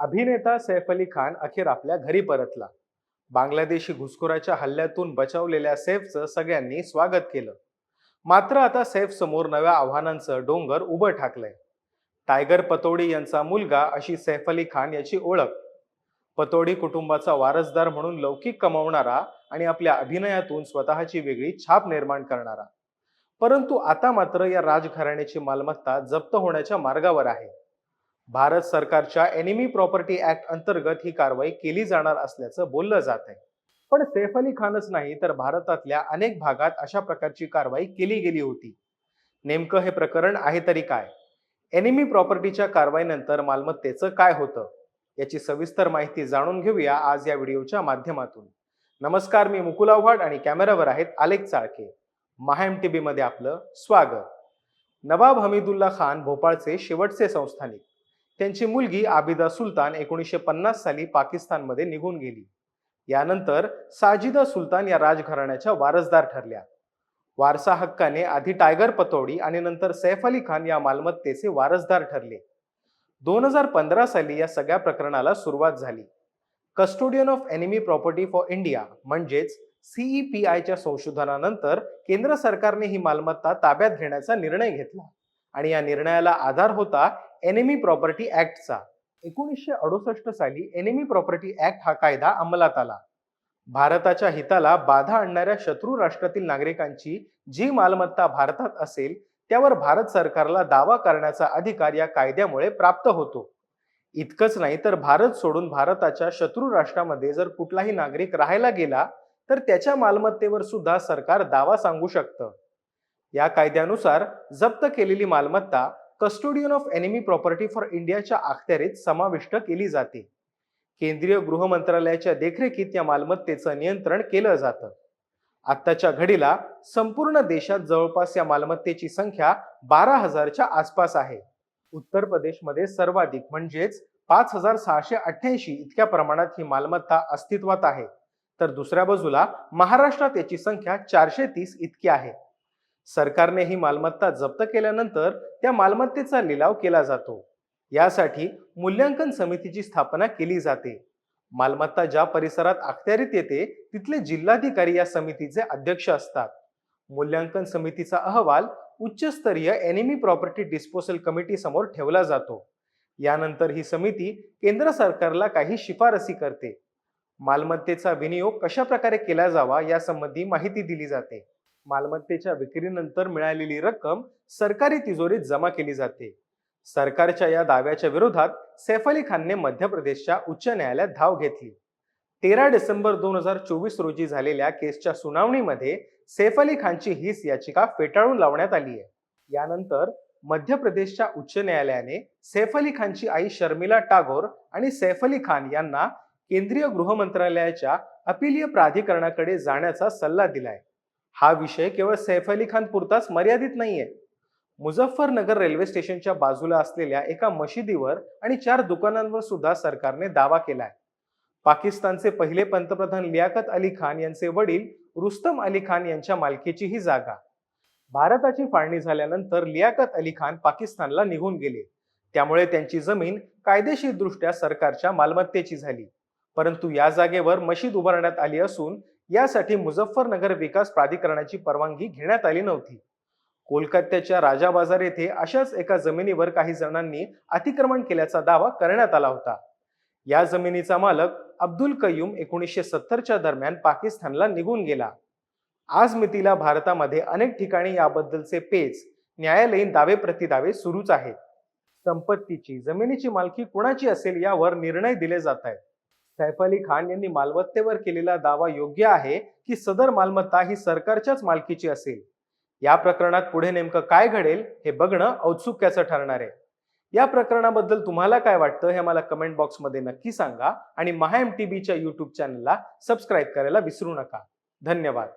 अभिनेता सैफ अली खान अखेर आपल्या घरी परतला. बांगलादेशी घुसखोराच्या हल्ल्यातून बचावलेल्या सैफचं सगळ्यांनी स्वागत केलं. मात्र आता सैफ समोर नव्या आव्हानांचं डोंगर उभं ठाकलंय. टायगर पतोडी यांचा मुलगा अशी सैफ अली खान याची ओळख. पतोडी कुटुंबाचा वारसदार म्हणून लौकिक कमावणारा आणि आपल्या अभिनयातून स्वतःची वेगळी छाप निर्माण करणारा. परंतु आता मात्र या राजघराण्याची मालमत्ता जप्त होण्याच्या मार्गावर आहे. भारत सरकारच्या एनिमी प्रॉपर्टी ऍक्ट अंतर्गत ही कारवाई केली जाणार असल्याचं बोललं जात आहे. पण सैफ अली खानच नाही तर भारतातल्या अनेक भागात अशा प्रकारची कारवाई केली गेली होती. नेमकं हे प्रकरण आहे तरी काय? एनिमी प्रॉपर्टीच्या कारवाईनंतर मालमत्तेचं काय होतं? याची सविस्तर माहिती जाणून घेऊया आज या व्हिडिओच्या माध्यमातून. नमस्कार मी मुकुल आव्हाड आणि कॅमेरावर आहेत आलेख चाळके. महाएम टी मध्ये आपलं स्वागत. नवाब हमीदुल्ला खान भोपाळचे शेवटचे संस्थानिक. त्यांची मुलगी आबिदा सुलतान एकोणीसशे पन्नास साली पाकिस्तानमध्ये निघून गेली. यानंतर साजिदा सुलतान या राजघराण्याच्या वारसदार ठरल्या. वारसा हक्काने आधी टायगर पतोडी आणि नंतर सैफ अली खान या मालमत्तेचे वारसदार ठरले. दोन हजार पंधरा साली या सगळ्या प्रकरणाला सुरुवात झाली. Custodian of enemy property for India म्हणजेच सीईपीआयच्या संशोधनानंतर केंद्र सरकारने ही मालमत्ता ताब्यात घेण्याचा निर्णय घेतला आणि या निर्णयाला आधार होता एनेमी प्रॉपर्टी ऍक्टचा. एकोणीसशे अडुसष्ट साली एनेमी प्रॉपर्टी ऍक्ट हा कायदा अंमलात आला. भारताच्या हिताला बाधा आणणाऱ्या शत्रू राष्ट्रातील नागरिकांची जी मालमत्ता भारतात असेल त्यावर भारत सरकारला दावा करण्याचा अधिकार या कायद्यामुळे प्राप्त होतो. इतकंच नाही तर भारत सोडून भारताच्या शत्रू राष्ट्रामध्ये जर कुठलाही नागरिक राहायला गेला तर त्याच्या मालमत्तेवर सुद्धा सरकार दावा सांगू शकतं. या कायद्यानुसार जप्त केलेली मालमत्ता custodian of enemy property for इंडियाच्या अखत्यारीत समाविष्ट केली जाते. केंद्रीय गृह मंत्रालयाच्या देखरेखीत या मालमत्तेचं नियंत्रण केलं जातं. आत्ताच्या घडीला संपूर्ण देशात जवळपास या मालमत्तेची संख्या बारा हजारच्या आसपास आहे. उत्तर प्रदेशमध्ये सर्वाधिक म्हणजेच पाच हजार सहाशे अठ्ठ्याऐंशी इतक्या प्रमाणात ही मालमत्ता अस्तित्वात आहे. तर दुसऱ्या बाजूला महाराष्ट्रात याची संख्या चारशे तीस इतकी आहे. सरकारने ही मालमत्ता जप्त केल्यानंतर त्या मालमत्तेचा लिलाव केला जातो. यासाठी मूल्यांकन समितीची स्थापना केली जाते. मालमत्ता ज्या परिसरात अखत्यारीत येते तिथले जिल्हाधिकारी या समितीचे अध्यक्ष असतात. मूल्यांकन समितीचा अहवाल उच्चस्तरीय एनिमी प्रॉपर्टी डिस्पोजल कमिटी समोर ठेवला जातो. यानंतर ही समिती केंद्र सरकारला काही शिफारसी करते. मालमत्तेचा विनियोग कशा प्रकारे केला जावा यासंबंधी माहिती दिली जाते. मालमत्तेच्या विक्रीनंतर मिळालेली रक्कम सरकारी तिजोरीत जमा केली जाते. सरकारच्या या दाव्याच्या विरोधात सैफ अली खानने मध्य प्रदेशच्या उच्च न्यायालयात धाव घेतली. तेरा डिसेंबर दोन हजार चोवीस रोजी झालेल्या केसच्या सुनावणीमध्ये सैफ अली खानची हीच याचिका फेटाळून लावण्यात आली आहे. यानंतर मध्य प्रदेशच्या उच्च न्यायालयाने सैफ अली खानची आई शर्मिला टागोर आणि सैफ अली खान यांना केंद्रीय गृह मंत्रालयाच्या अपिलीय प्राधिकरणाकडे जाण्याचा सल्ला दिलाय. हा विषय केवळ सैफ अली खान पुरताच मर्यादित नाहीये. मुझफ्फरनगर रेल्वे स्टेशनच्या बाजूला असलेल्या एका मशिदीवर आणि चार दुकानांवर सुद्धा सरकारने दावा केलाय. पाकिस्तानचे पहिले पंतप्रधान लियाकत अली खान यांचे वडील रुस्तम अली खान यांच्या मालकीची ही जागा. भारताची फाळणी झाल्यानंतर लियाकत अली खान पाकिस्तानला निघून गेले. त्यामुळे त्यांची जमीन कायदेशीरदृष्ट्या सरकारच्या मालमत्तेची झाली. परंतु या जागेवर मशीद उभारण्यात आली असून यासाठी मुझफ्फरनगर विकास प्राधिकरणाची परवानगी घेण्यात आली नव्हती. कोलकात्याच्या राजा बाजार येथे अशाच एका जमिनीवर काही जणांनी अतिक्रमण केल्याचा दावा करण्यात आला होता. या जमिनीचा मालक अब्दुल कयूम एकोणीसशे सत्तरच्या दरम्यान पाकिस्तानला निघून गेला. आज मितीला भारतामध्ये अनेक ठिकाणी याबद्दलचे पेच न्यायालयीन दावे प्रतिदावे सुरूच आहेत. संपत्तीची जमिनीची मालकी कुणाची असेल यावर निर्णय दिले जात आहेत. सैफ अली खान यांनी मालमत्तेवर केलेला दावा योग्य आहे की सदर मालमत्ता ही सरकारच्याच मालकीची असेल? या प्रकरणात पुढे नेमकं काय घडेल हे बघणं औत्सुक्याचं ठरणार आहे. या प्रकरणाबद्दल तुम्हाला काय वाटतं हे मला कमेंट बॉक्समध्ये नक्की सांगा आणि महा एम टी बीच्या यूट्यूब चॅनलला सबस्क्राईब करायला विसरू नका. धन्यवाद.